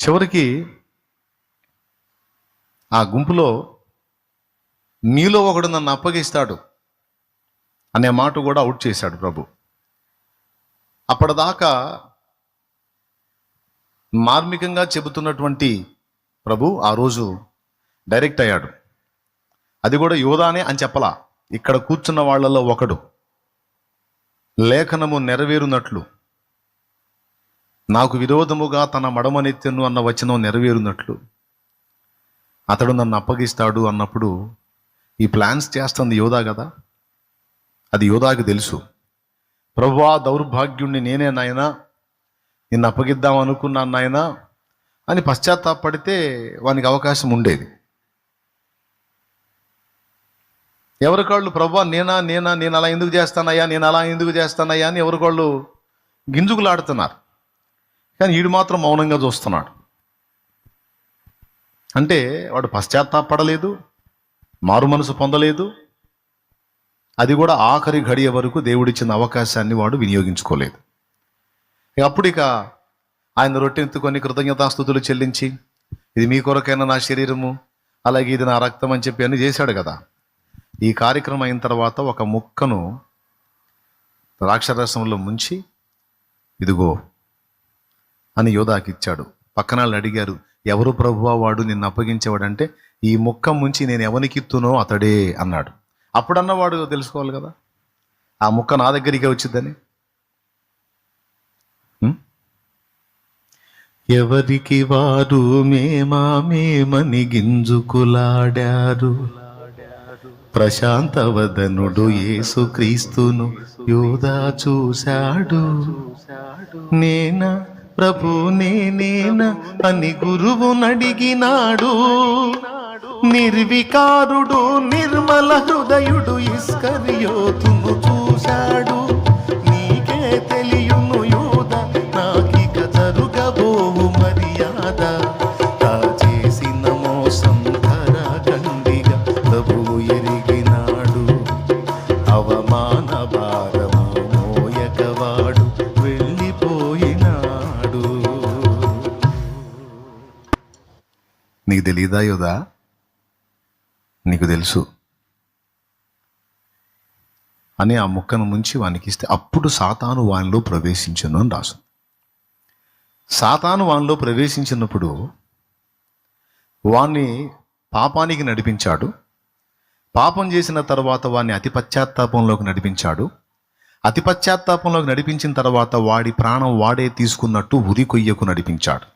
చివరికి ఆ గుంపులో నీలో ఒకడు నన్ను అప్పగిస్తాడు అనే మాట కూడా అవుట్ చేశాడు ప్రభు. అప్పటిదాకా మార్మికంగా చెబుతున్నటువంటి ప్రభు ఆ రోజు డైరెక్ట్ అయ్యాడు. అది కూడా యోధానే అని చెప్పలా. ఇక్కడ కూర్చున్న వాళ్ళలో ఒకడు. లేఖనము నెరవేరునట్లు. నాకు విరోధముగా తన మడమనెత్తెను అన్న వచనం నెరవేరునట్లు. అతడు నన్ను అప్పగిస్తాడు అన్నప్పుడు ఈ ప్లాన్స్ చేస్తుంది యోధా కదా? అది యోధాకి తెలుసు. ప్రభువా దౌర్భాగ్యుణ్ణి నేనే నాయనా. నిన్ను అప్పగిద్దాం అనుకున్నాను నాయనా అని పశ్చాత్తాపడితే వానికి అవకాశం ఉండేది. ఎవరికాళ్ళు ప్రభా నేనా నేనా నేను అలా ఎందుకు చేస్తానయ్యా నేను అలా ఎందుకు చేస్తానయ్యా అని ఎవరికాళ్ళు గింజుకులాడుతున్నారు కానీ వీడు మాత్రం మౌనంగా చూస్తున్నాడు. అంటే వాడు పశ్చాత్తాపడలేదు మారు మనసు పొందలేదు. అది కూడా ఆఖరి గడియ వరకు దేవుడిచ్చిన అవకాశాన్ని వాడు వినియోగించుకోలేదు. ఇక అప్పుడు ఇక ఆయన రొట్టెత్తుకొని కృతజ్ఞతాస్థుతులు చెల్లించి ఇది మీ కొరకైనా నా శరీరము అలాగే ఇది నా రక్తం అని చెప్పి అని చేశాడు కదా. ఈ కార్యక్రమం అయిన తర్వాత ఒక ముక్కను ద్రాక్షరసంలో ముంచి ఇదిగో అని యోధాకి ఇచ్చాడు. పక్కన వాళ్ళు అడిగారు ఎవరు ప్రభువా వాడు? నిన్ను అప్పగించేవాడంటే ఈ ముక్క ముంచి నేను ఎవరికిత్తునో అతడే అన్నాడు. అప్పుడన్నవాడు తెలుసుకోవాలి కదా? ఆ ముక్క నా దగ్గరికే వచ్చిందని? ఎవరికి వారు మేమా? మేమని గింజుకులాడారు. ప్రశాంతవదనుడు యేసుక్రీస్తును యోధా చూశాడు. నేనా ప్రభు నేనేనా అని గురువు నడిగినాడు. నిర్వికారుడు నిర్మల హృదయుడు ఇస్కరియోతును చూశాడు. నీకే తెలియును యోధ నాకిక జరుగబోవు మర్యాద. నీకు తెలియదా యోదా నీకు తెలుసు. అని ఆ ముక్కను ముంచి వానికి ఇస్తే అప్పుడు సాతాను వానిలో ప్రవేశించను అని రాసు సాతాను వానిలో ప్రవేశించినప్పుడు వాణ్ణి పాపానికి నడిపించాడు. పాపం చేసిన తర్వాత వాడిని అతి పశ్చాత్తాపంలోకి నడిపించాడు. అతి పశ్చాత్తాపంలోకి నడిపించిన తర్వాత వాడి ప్రాణం వాడే తీసుకున్నట్టు ఉరి కొయ్యకు నడిపించాడు.